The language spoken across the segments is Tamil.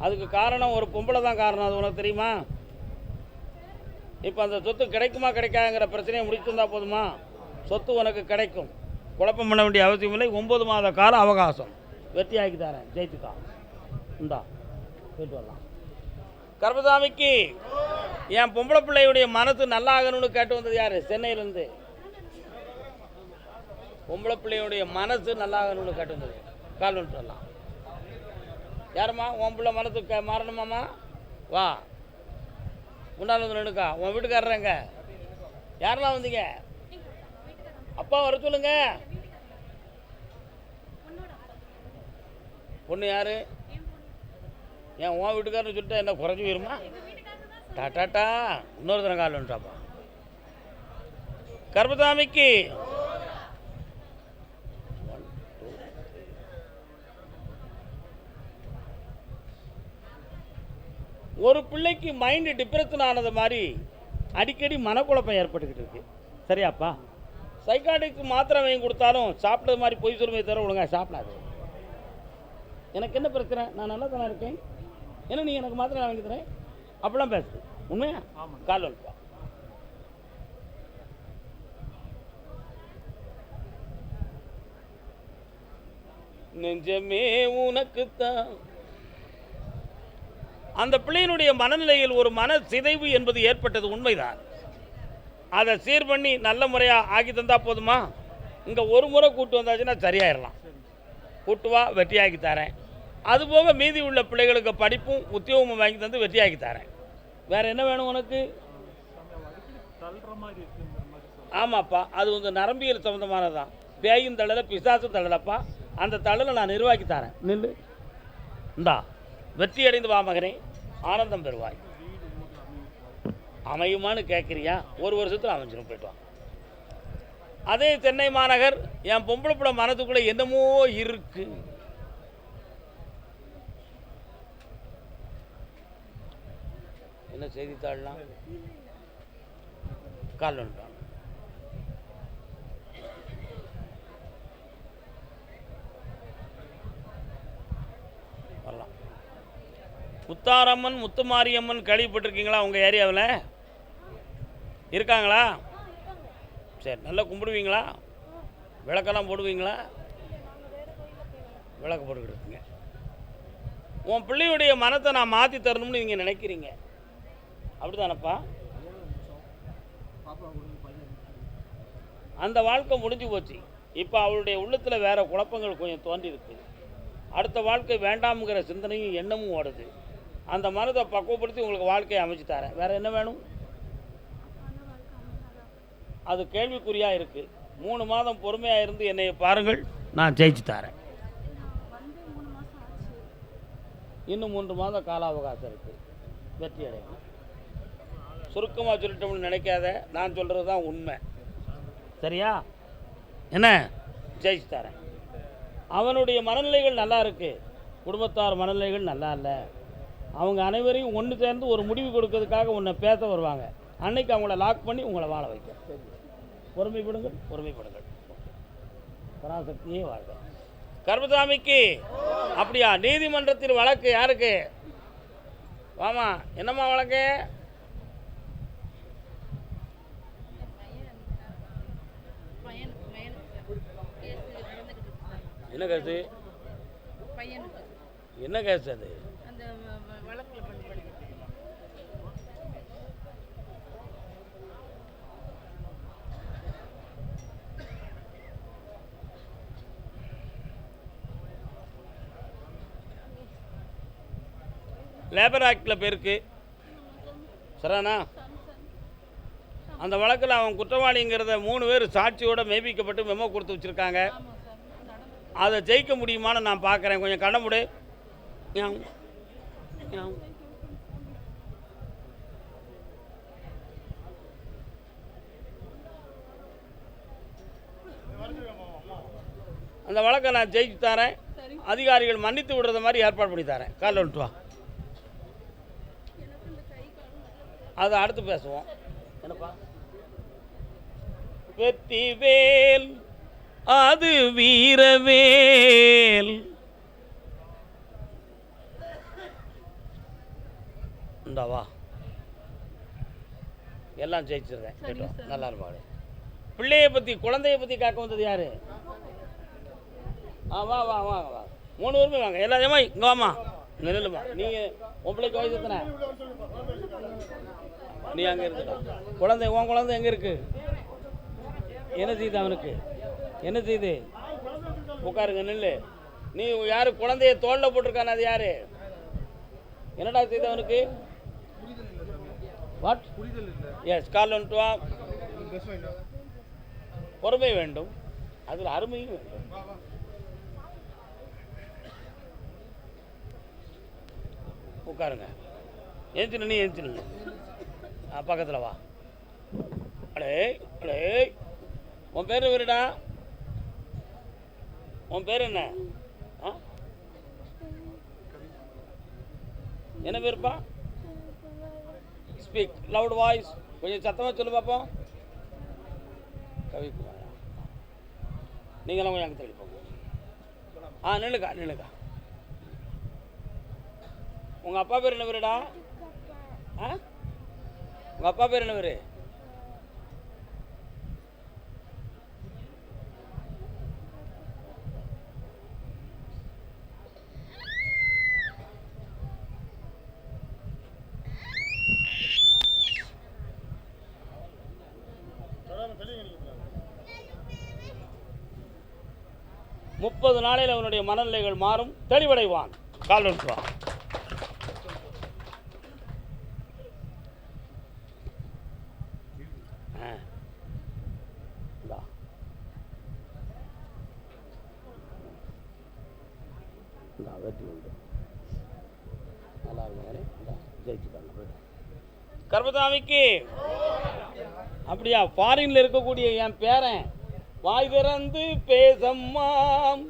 அதுக்கு காரணம் ஒரு பொம்பளை தான் காரணம் அது உனக்கு தெரியுமா? இப்போ அந்த சொத்து கிடைக்குமா கிடைக்காங்கிற பிரச்சனையை முடிச்சிருந்தா போதுமா? சொத்து உனக்கு கிடைக்கும். குழப்பம் பண்ண வேண்டிய அவசியம் இல்லை. ஒம்பது மாத கால அவகாசம். வெற்றியாக்கி தரேன். ஜெயித்துக்கா இந்தா. போயிட்டு வரலாம். கர்மசாமிக்கு என் பொம்பளை பிள்ளையுடைய மனசு நல்லாகணும்னு கேட்டு வந்தது யார்? சென்னையிலேருந்து. பொம்பளை பிள்ளையுடைய மனசு நல்லாகணும்னு கேட்டு வந்தது. கால் வந்துட்டு வரலாம். யாரும்மா? உன் பிள்ளை மனசு மாறணுமாம்மா வா. முன்னால் வந்து நின்றுக்கா உன் வீட்டுக்காரங்க யாரெல்லாம் வந்தீங்க? அப்பா வர சொல்லுங்க. பொண்ணு யாரு? ஏன் உன் வீட்டுக்காரன்னு சொல்லிட்டு என்ன குறைஞ்சி போயிருமா? டாட்டாட்டா இன்னொரு தரம் கால் வந்துட்டாப்பா. கர்மசாமிக்கு ஒரு பிள்ளைக்கு மைண்டு டிப்ரெஷன் ஆனது மாதிரி அடிக்கடி மனக்குழப்பம் ஏற்பட்டுக்கிட்டு இருக்கு. சரியாப்பா? சைக்காட்டிக்கு மாத்திரை வாங்கி கொடுத்தாலும் சாப்பிட்டது மாதிரி பொய் சொல்லுமே தவிர ஒழுங்கா சாப்பிடாது. எனக்கு என்ன பிரச்சனை? நான் நல்லா தானே இருக்கேன். ஏன்னா நீ எனக்கு மாத்திரை வாங்கி தரேன்? அப்படிலாம் பேசு. உண்மையா? கால் வந்துப்பா நெஞ்சமே உனக்குத்தான். அந்த பிள்ளையினுடைய மனநிலையில் ஒரு மன சிதைவு என்பது ஏற்பட்டது உண்மைதான். அதை சீர் பண்ணி நல்ல முறையாக ஆக்கி தந்தா போதுமா? இங்கே ஒரு முறை கூட்டு வந்தாச்சுன்னா சரியாயிடலாம் கூட்டு வா வெற்றியாக்கி தரேன். அதுபோக மீதி உள்ள பிள்ளைகளுக்கு படிப்பும் உத்தியோகமும் வாங்கி தந்து வெற்றியாக்கி தரேன். வேற என்ன வேணும் உனக்கு? ஆமாப்பா அது வந்து நரம்பியல் சம்மந்தமானது தான் பேயும் தள்ளலை பிசாசும் தள்ளலப்பா. அந்த தள்ளலை நான் நிர்வாகி தரேன். நில்லு. இந்தா. வெற்றி அடைந்து வா மகனே. ஆனந்தம் பெறுவாய். அமையுமான்னு கேட்குறியா ஒரு வருஷத்தில் அமைஞ்சிடும் போயிட்டு அதே சென்னை மாநகர் என் பொம்பளை பிள்ளை மனதுக்குள்ளே என்னமோ இருக்கு. என்ன செய்தித்தாள்லாம்? கால் ஒன்றான் வரலாம் முத்தாரம்மன் முத்துமாரியம்மன் கேள்விப்பட்டிருக்கீங்களா உங்கள் ஏரியாவில்? இருக்காங்களா? சரி நல்லா கும்பிடுவீங்களா? விளக்கெல்லாம் போடுவீங்களா? விளக்கு போட்டுக்கிட்டு உன் பிள்ளையுடைய மனத்தை நான் மாற்றி தரணும்னு நீங்கள் நினைக்கிறீங்க. அப்படிதானப்பா அந்த வாழ்க்கை முடிஞ்சு போச்சு. இப்போ அவளுடைய உள்ளத்தில் வேறு குழப்பங்கள் கொஞ்சம் தோன்றி இருக்குது அடுத்த வாழ்க்கை வேண்டாம்ங்கிற சிந்தனையும் எண்ணமும் ஓடுது. அந்த மனதை பக்குவப்படுத்தி உங்களுக்கு வாழ்க்கையை அமைச்சு தரேன். வேறு என்ன வேணும்? அது கேள்விக்குறியாக இருக்குது மூணு மாதம் பொறுமையாக இருந்து என்னை பாருங்கள் நான் ஜெயிச்சு தரேன். இன்னும் மூன்று மாதம் கால அவகாசம் இருக்குது வெற்றி அடையணும். சுருக்கமாக சொல்லிட்டோம்னு நினைக்காத நான் சொல்கிறது தான் உண்மை. சரியா? என்ன? ஜெயிச்சு தரேன். அவனுடைய மனநிலைகள் நல்லா இருக்குது குடும்பத்தார் மனநிலைகள் நல்லா இல்லை. அவங்க அனைவரையும் ஒன்று சேர்ந்து ஒரு முடிவு கொடுக்கறதுக்காக உன்னை பேச வருவாங்க. அன்னைக்கு அவங்கள லாக் பண்ணி உங்களை வாழ வைக்க பொறுமைப்படுங்கள் பொறுமைப்படுங்கள். பராசக்தியே வாழ்க. கர்மசாமிக்கு அப்படியா? நீதிமன்றத்தில் வழக்கு யாருக்கு? வாமா என்னம்மா வழக்கு? என்ன கேஸு? என்ன கேஸ் அது அந்த வ- வ- வழக்குல பண்ணப்படுது லேபர் ஆக்டில் பேருக்கு சரிண்ணா அந்த வழக்கில் அவன் குற்றவாளிங்கிறத மூணு பேர் சாட்சியோட மெய்ப்பிக்கப்பட்டு மெமோ கொடுத்து வச்சுருக்காங்க. அதை ஜெயிக்க முடியுமான்னு நான் பார்க்குறேன் கொஞ்சம் கண்ண முடி. அந்த வழக்கை நான் ஜெயிச்சு தரேன். அதிகாரிகள் மன்னித்து விடுறது மாதிரி ஏற்பாடு பண்ணி தரேன். காலைல விட்டு வா எனக்கு இந்த கை கால் அதை அடுத்து பேசுவோம். என்னப்பா? வெற்றிவேல் அது வீரவேல். வா. எல்லாம் ஜெயிச்சிருக்கேன் கேட்டோம் நல்லா இருப்பாடு பிள்ளைய பற்றி குழந்தைய பற்றி கேட்க வந்தது யாரு? ஆ வா வா வா வா. மூணு பேருமே வாங்க. எல்லாருமே இங்கே வாமா நில்லுமா. நீங்கள் உன் பிள்ளைக்கு வயசு எத்தனை? நீ அங்கே இருக்குடா குழந்தை உன் குழந்தை எங்கே இருக்கு? என்ன செய்யுது அவனுக்கு? என்ன செய்யுது உட்காருங்க நில்லு. நீ யாரு? குழந்தைய தோளில் போட்டிருக்கான அது யாரு? என்னடா செய்து அவனுக்கு? வாட் எஸ் கால் வந்துட்டு வா பொறுமை வேண்டும். அதில் அருமையும் வேண்டும். உட்காருங்க. ஏஞ்சினு நீ ஏஞ்சினு பக்கத்தில் வா. அடே அடே. உன் பேர் இவருடா உன் பேர் என்ன? ஆ? என்ன பேருப்பா? ஸ்பீக் லவுட் வாய்ஸ் கொஞ்சம் சத்தமாக சொல்லு பார்ப்போம் கவிக்குமாரா. நீங்களாம் கொஞ்சம் அங்கே தள்ளி ஆ நில்லுக்கா நில்லுக்கா. உங்கள் அப்பா பேர் என்ன பேருடா? ஆ? உங்கள் அப்பா பேர் என்ன பேர் முப்பது நாளையில் அவனுடைய மனநிலைகள் மாறும் தெளிவடைவான். கால் வந்துட்டு வா ஆ. இந்தா. இந்தா, வெற்றி உண்டு நல்லா இருக்கும் இந்தா ஜெயிச்சுட்டாங்க போயிட்டு கர்மசாமிக்கு அப்படியா? ஃபாரின்ல இருக்கக்கூடிய என் பேரன். வாய் திறந்து பேசம்மாம்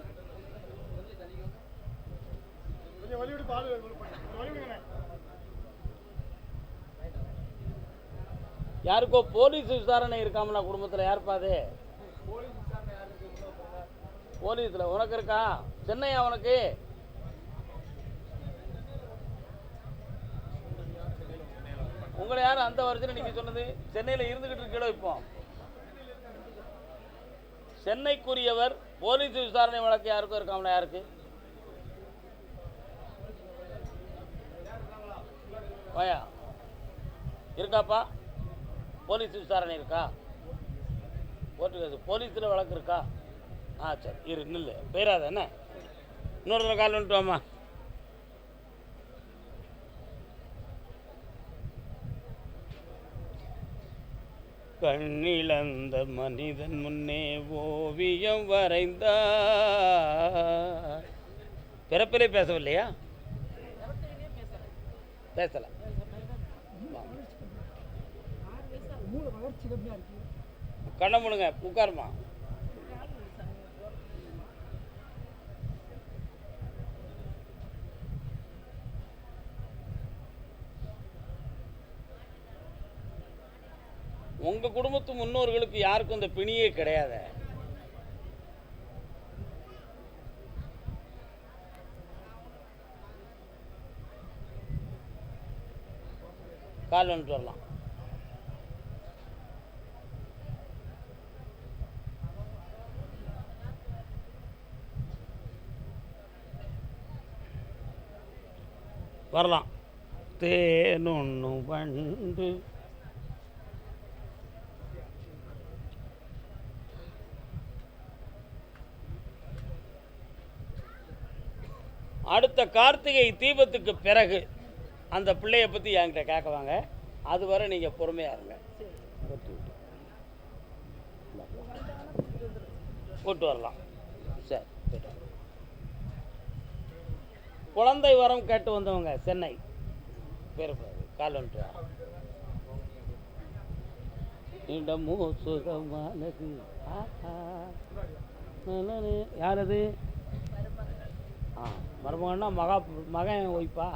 யாருக்கோ போலீஸ் விசாரணை இருக்காமல குடும்பத்தில் யாருப்பா அது? போலீஸில் உனக்கு இருக்கா? சென்னையா உனக்கு? உங்களை யார் அந்த வருஷம் நீங்க சொன்னது? சென்னையில் இருந்துகிட்டு இருக்கீங்களோ இப்போ? சென்னைக்குரியவர் போலீஸ் விசாரணை வழக்கு யாருக்கும் இருக்காமல யாருக்கு? வாயா? இருக்காப்பா? போலீஸ் விசாரணை இருக்கா? போட்டு போலீஸில் வழக்கு இருக்கா? ஆ சரி இரு நில்லு. போயிடாத என்ன? இன்னொரு கால் வந்துட்டு வாமா கண்ணிழந்த மனிதன் முன்னே ஓவியம் வரைந்தார். பிறப்பிலே பேசவில்லையா? பேசல. கண்ணை முடுங்க உட்காருமா உங்க குடும்பத்து முன்னோர்களுக்கு யாருக்கும் இந்த பிணியே கிடையாது? கால் வந்துட்டு வரலாம். வரலாம். தேனொன்று பண்டு அடுத்த கார்த்திகை தீபத்துக்கு பிறகு அந்த பிள்ளைய பற்றி என்கிட்ட கேட்குவாங்க அது வரை நீங்கள் பொறுமையாக இருங்க. ஒட்டி கூட்டு வரலாம். சரி குழந்தை வரம் கேட்டு வந்தவங்க சென்னை. பேரக்கூடாது கால் வந்துட்டு. வா. இடமோ சுகமானது யாரது ஆ மருமகன்னா மகா மகன் ஒய்ப்பா?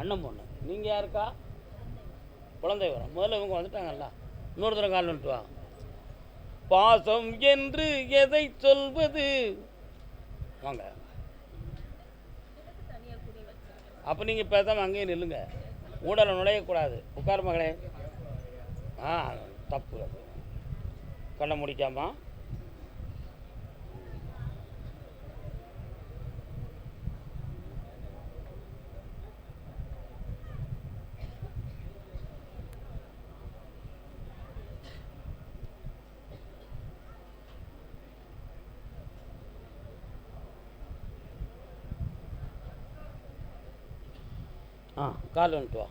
அண்ணன் பொண்ணு. நீங்கள் யாருக்கா? குழந்தை வரும் முதல்ல இவங்க வந்துட்டாங்கல்ல. இன்னொரு தடவை கால் வந்துட்டு பாசம் என்று எதை சொல்வது? வாங்க. அப்போ நீங்கள் பேசாமல் அங்கேயே நில்லுங்க. ஊடலை நுழையக்கூடாது. உட்கார் மகளே. ஆ தப்பு கண்ணை முடிக்காமா ஆ கால் வந்துட்டு வா.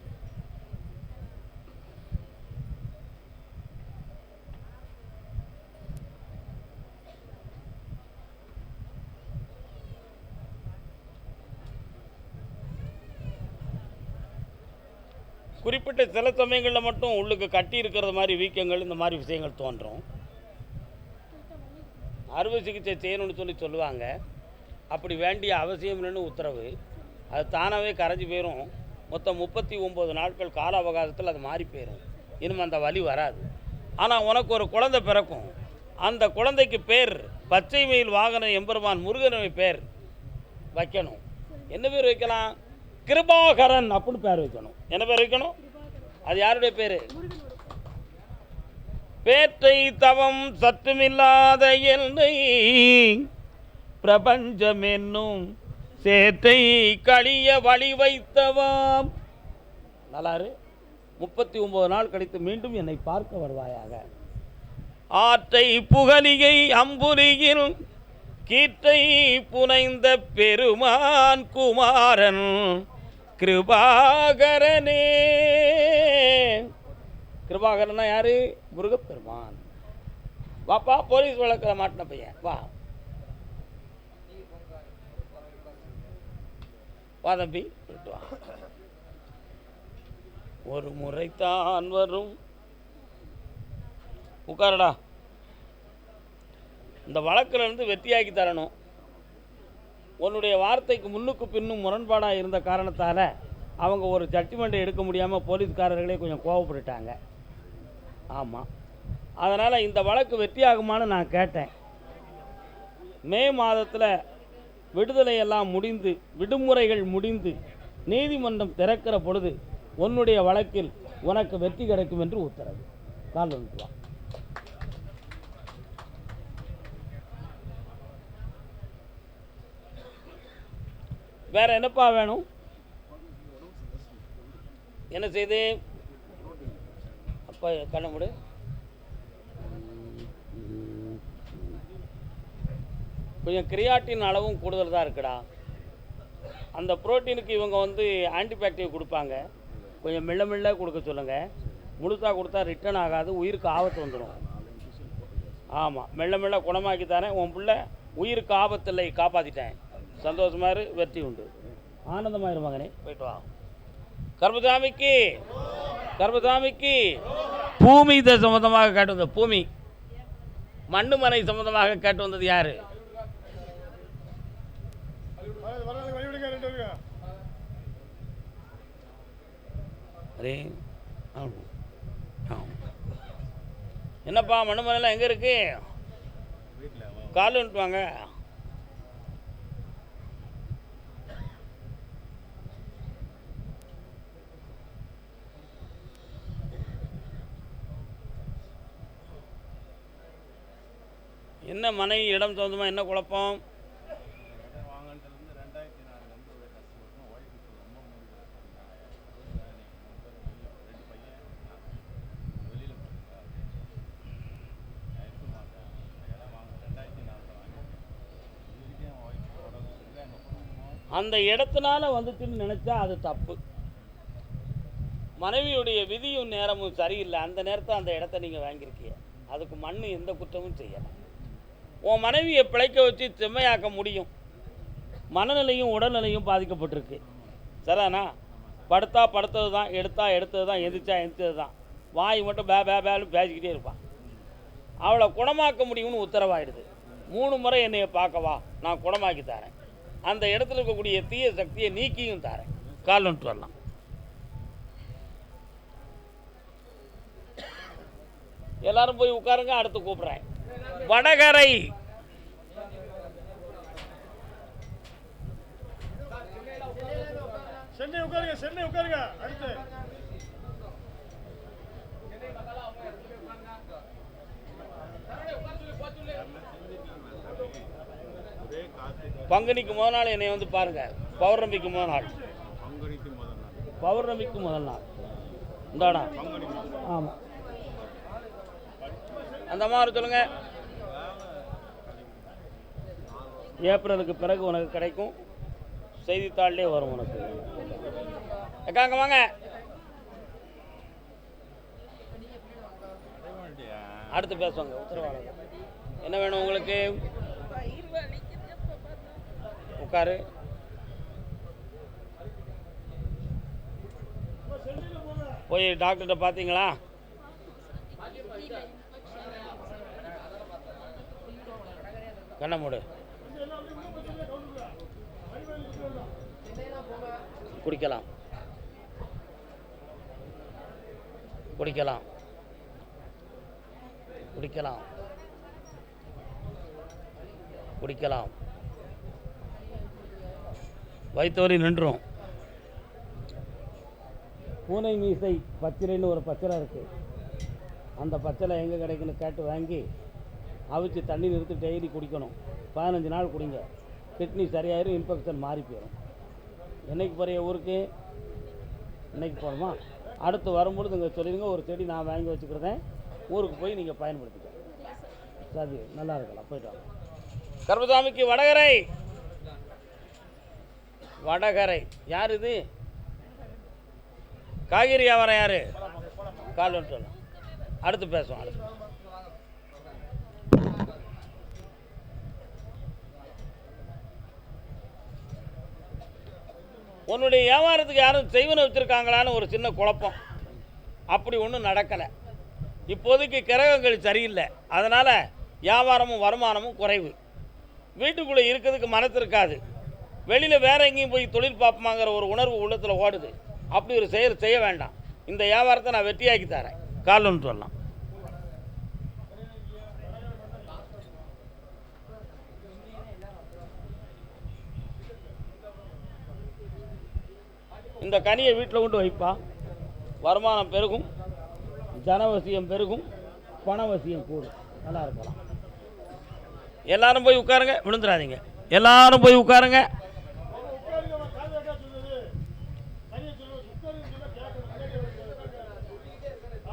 குறிப்பிட்ட சில சமயங்களில் மட்டும் உள்ளுக்கு கட்டி இருக்கிறது மாதிரி வீக்கங்கள் இந்த மாதிரி விஷயங்கள் தோன்றும். அறுவை சிகிச்சை செய்யணும்னு சொல்லி சொல்லுவாங்க. அப்படி வேண்டிய அவசியம் இல்லைன்னு உத்தரவு. அது தானாகவே கரைஞ்சி போயிடும் மொத்தம் முப்பத்தி ஒம்பது நாட்கள் கால அவகாசத்தில் அது மாறி போயிடும் இனிமேல் அந்த வலி வராது. ஆனால் உனக்கு ஒரு குழந்தை பிறக்கும். அந்த குழந்தைக்கு பேர் பச்சை மயில் வாகன எம்பெருமான் முருகனுடைய பேர் வைக்கணும். என்ன பேர் வைக்கலாம்? கிருபாகரன் அப்படின்னு பேர் வைக்கணும். என்ன பேர் வைக்கணும்? அது யாருடைய பேர்? பேற்றை தவம் சற்றுமில்லாத என்னை பிரபஞ்சம் என்னும் சேற்றை கழிய வழி வைத்தவாம். நல்லாறு முப்பத்தி ஒன்பது நாள் கழித்து மீண்டும் என்னை பார்க்க வருவாயாக. ஆற்றை புகழிகை அம்புரியில் கீற்றை புனைந்த பெருமான் குமாரன் கிருபாகரனே. கிருபாகரனா யாரு? முருகப்பெருமான். வாப்பா போலீஸ் வழக்கில் மாட்டின பையன். வா. வா தம்பி. ஒரு முறைத்தான் வரும். உட்காரடா. இந்த வழக்கிலிருந்து வெற்றியாக்கி தரணும். உன்னுடைய வார்த்தைக்கு முன்னுக்கு பின்னும் முரண்பாடாக இருந்த காரணத்தால் அவங்க ஒரு ஜட்ஜ்மெண்ட்டை எடுக்க முடியாமல் போலீஸ்காரர்களே கொஞ்சம் கோவப்பட்டுட்டாங்க. ஆமாம் அதனால் இந்த வழக்கு வெற்றியாகுமான்னு நான் கேட்டேன். மே மாதத்தில் விடுதலையெல்லாம் முடிந்து விடுமுறைகள் முடிந்து நீதிமன்றம் திறக்கிற பொழுது உன்னுடைய வழக்கில் உனக்கு வெற்றி கிடைக்கும் என்று உத்தரவு. கால் வந்துட்டு வேற என்னப்பா வேணும்? என்ன செய்து? அப்போ கண்ண முடு. கொஞ்சம் கிரியாட்டின் அளவும் கூடுதல் தான் இருக்குடா. அந்த புரோட்டீனுக்கு இவங்க வந்து ஆன்டிபயாட்டிக் கொடுப்பாங்க. கொஞ்சம் மெல்ல மெல்ல கொடுக்க சொல்லுங்கள் முழுசாக கொடுத்தா ரிட்டர்ன் ஆகாது உயிருக்கு ஆபத்து வந்துடும் ஆமாம் மெல்ல மெல்ல குணமாக்கி தரேன் உன் பிள்ளை உயிருக்கு ஆபத்தில்லை காப்பாற்றிட்டேன் சந்தோஷமா இரு வெற்றி உண்டு. ஆனந்தமாயிரு மகனே போயிட்டு வா. கர்மசாமிக்கு கர்மசாமிக்கு பூமி இதை சம்மந்தமாக கேட்டு வந்த பூமி. மண்ணு மனை சம்மந்தமாக கேட்டு வந்தது யாரு? அரே என்னப்பா மண்ணு எங்கே இருக்கு? கால் வாங்க. என்ன மனை இடம் சொந்தமாக என்ன குழப்பம்? அந்த இடத்தினால வந்துச்சுன்னு நினச்சா அது தப்பு. மனைவியுடைய விதியும் நேரமும் சரியில்லை. அந்த நேரத்தை அந்த இடத்த நீங்கள் வாங்கியிருக்கீங்க. அதுக்கு மண் எந்த குற்றமும் செய்யலை. உன் மனைவியை பிழைக்க வச்சு செம்மையாக்க முடியும். மனநிலையும் உடல்நிலையும் பாதிக்கப்பட்டிருக்கு. சரிதானா? படுத்தா படுத்தது தான் எடுத்தா எடுத்தது தான் எந்திரிச்சா எந்திரிச்சது தான் வாய் மட்டும் பே பே பேன்னு பேசிக்கிட்டே இருப்பான். அவளை குணமாக்க முடியும்னு உத்தரவாயிடுது. மூணு முறை என்னைய பார்க்கவா நான் குணமாக்கி தரேன். அந்த இடத்துல இருக்கக்கூடிய தீய சக்தியை நீக்கியும் தரேன். கால் வந்துட்டு வரலாம். எல்லாரும் போய் உட்காருங்க அடுத்து கூப்பிட்றேன். வடகரை. சென்னை உட்காருங்க சென்னை உட்காருங்க அடுத்து. பங்குனிக்கு முதல் நாள் என்னை வந்து பாருங்கள் பௌர்ணமிக்கு முதல் நாள். பௌர்ணமிக்கு முதல் நாள். இந்தாடா. ஆமாம் அந்த மாதிரி சொல்லுங்க. ஏப்ரலுக்கு பிறகு உனக்கு கிடைக்கும். செய்தித்தாள்லேயே வரும் உனக்கு. அக்காங்க வாங்க. அடுத்து பேசுவாங்க. உத்தரவாதம். என்ன வேணும் உங்களுக்கு? உட்காரு. போய் டாக்டர்கிட்ட பார்த்தீங்களா கண்ண மூடு. குடிக்கலாம். குடிக்கலாம். குடிக்கலாம். குடிக்கலாம். வயிற்றுவலி நின்றுடும் பூனை மீசை பச்சிலைன்னு ஒரு பச்சிலை இருக்குது அந்த பச்சிலை எங்கே கிடைக்குன்னு கேட்டு வாங்கி அவிச்சு தண்ணி நிறுத்தி டெய்லி குடிக்கணும். பதினஞ்சு நாள் குடிங்க. கிட்னி சரியாயிரும் இன்ஃபெக்ஷன் மாறி போயிடும் என்னைக்கு போகிற ஊருக்கு? இன்றைக்கி போகணுமா அடுத்து வரும்பொழுது இங்கே சொல்லிடுங்க. ஒரு செடி நான் வாங்கி வச்சுக்கிறதேன் ஊருக்கு போய் நீங்கள் பயன்படுத்திக்க சரி நல்லா இருக்கலாம். போயிட்டு வாங்க. கர்மசாமிக்கு வடகரை. வடகரை. யார் இது? காய்கறி வியாபாரம் யார்? கால் சொல்லலாம் அடுத்து பேசுவோம் அடுத்து. உன்னுடைய வியாபாரத்துக்கு யாரும் செய்வனை வச்சுருக்காங்களான்னு ஒரு சின்ன குழப்பம். அப்படி ஒன்றும் நடக்கலை. இப்போதைக்கு கிரகங்கள் சரியில்லை. அதனால் வியாபாரமும் வருமானமும் குறைவு. வீட்டுக்குள்ளே இருக்கிறதுக்கு மனத்து இருக்காது. வெளியில் வேற எங்கேயும் போய் தொழில் பார்ப்போமாங்கிற ஒரு உணர்வு உள்ளத்தில் ஓடுது. அப்படி ஒரு செயல் செய்ய வேண்டாம். இந்த வியாபாரத்தை நான் வெற்றியாக்கி தரேன். காலம்னு சொல்லலாம். இந்த கனியை வீட்டில் கொண்டு வைப்பா. வருமானம் பெருகும். ஜனவசியம் பெருகும். பணவசியம் கூடும். நல்லா இருக்கலாம். எல்லாரும் போய் உட்காருங்க. விழுந்துடாதீங்க. எல்லாரும் போய் உட்காருங்க.